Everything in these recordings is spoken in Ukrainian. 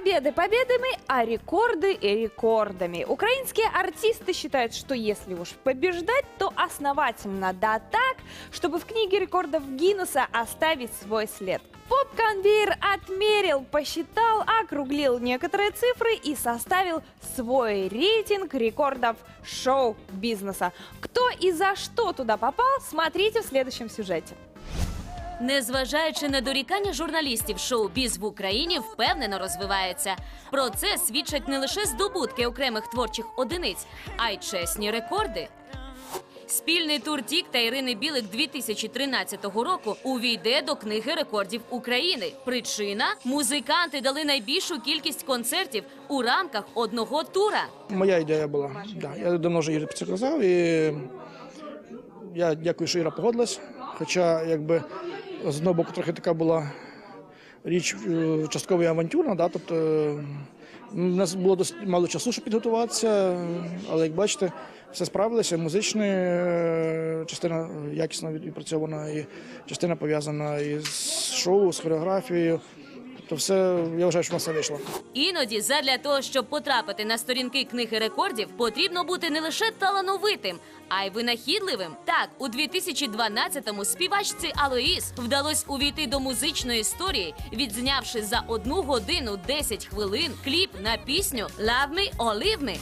Победы победами, а рекорды и рекордами. Украинские артисты считают, что если уж побеждать, то основательно, да так, чтобы в книге рекордов Гиннесса оставить свой след. Поп-конвейер отмерил, посчитал, округлил некоторые цифры и составил свой рейтинг рекордов шоу-бизнеса. Кто и за что туда попал, смотрите в следующем сюжете. Незважаючи на дорікання журналістів, шоу-біз в Україні впевнено розвивається. Про це свідчать не лише здобутки окремих творчих одиниць, а й чесні рекорди. Спільний тур Тік та Ірини Білик 2013 року увійде до книги рекордів України. Причина музиканти дали найбільшу кількість концертів у рамках одного тура. Моя ідея була. Да. Я давно вже Ірі це казав, і я дякую, що Іра погодилась. Хоча, якби з одного боку, трохи така була річ е, частково авантюрна, да? тобто у нас було досить мало часу, щоб підготуватися, але як бачите, все справилося. Музична е, частина якісно відпрацьована, і частина пов'язана із шоу, з хореографією. Тобто все, я вважаю, що в все вийшло. Іноді, задля того, щоб потрапити на сторінки книги рекордів, потрібно бути не лише талановитим, а й винахідливим. Так, у 2012-му співачці Алоїс вдалось увійти до музичної історії, відзнявши за одну годину 10 хвилин кліп на пісню «Love me or leave me».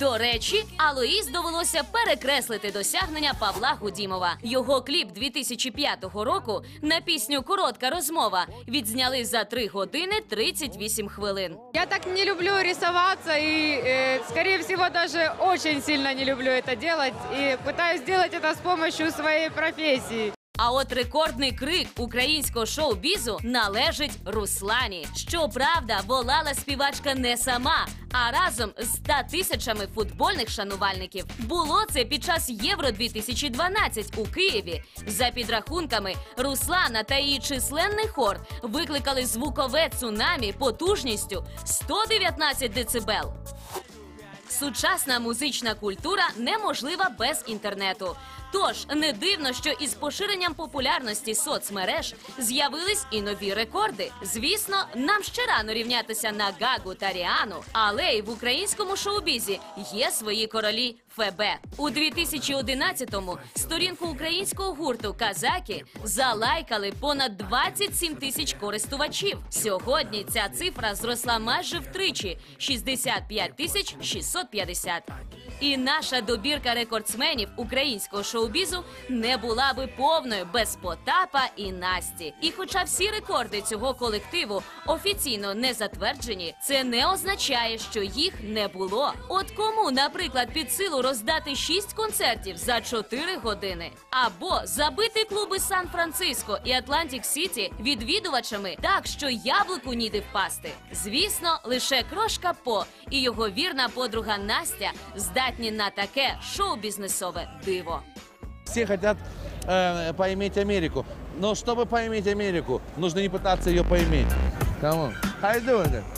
До речі, Алоїс довелося перекреслити досягнення Павла Гудімова. Його кліп 2005 року на пісню Коротка розмова відзняли за 3 години 38 хвилин. Я так не люблю рисоваться и, э, скорее всего, даже очень сильно не люблю это делать. И пытаюсь сделать это с помощью своей профессии. А от рекордний крик українського шоу-бізу належить Руслані. Щоправда, волала співачка не сама, а разом з 100 тисячами футбольних шанувальників. Було це під час Євро 2012 у Києві. За підрахунками, Руслана та її численний хор викликали звукове цунамі потужністю 119 децибел. Сучасна музична культура неможлива без інтернету. Тож не дивно, що із поширенням популярності соцмереж з'явились і нові рекорди. Звісно, нам ще рано рівнятися на Гагу та Ріану, але й в українському шоу-бізі є свої королі. ФБ у 2011-му сторінку українського гурту Казаки залайкали понад 27 тисяч користувачів. Сьогодні ця цифра зросла майже втричі 65 тисяч 650. І наша добірка рекордсменів українського шоу-бізу не була би повною без Потапа і Насті. І хоча всі рекорди цього колективу офіційно не затверджені, це не означає, що їх не було. От кому, наприклад, під силу роздати 6 концертів за 4 години, або забити клуби Сан-Франциско і Атлантик Сіті відвідувачами так, що яблуку ніде впасти. Звісно, лише крошка по і його вірна подруга Настя здатні на таке шоу-бізнесове диво. Все хотят э, поиметь Америку. Но чтобы поиметь Америку, нужно не пытаться ее поиметь. Come on. How you doing? then?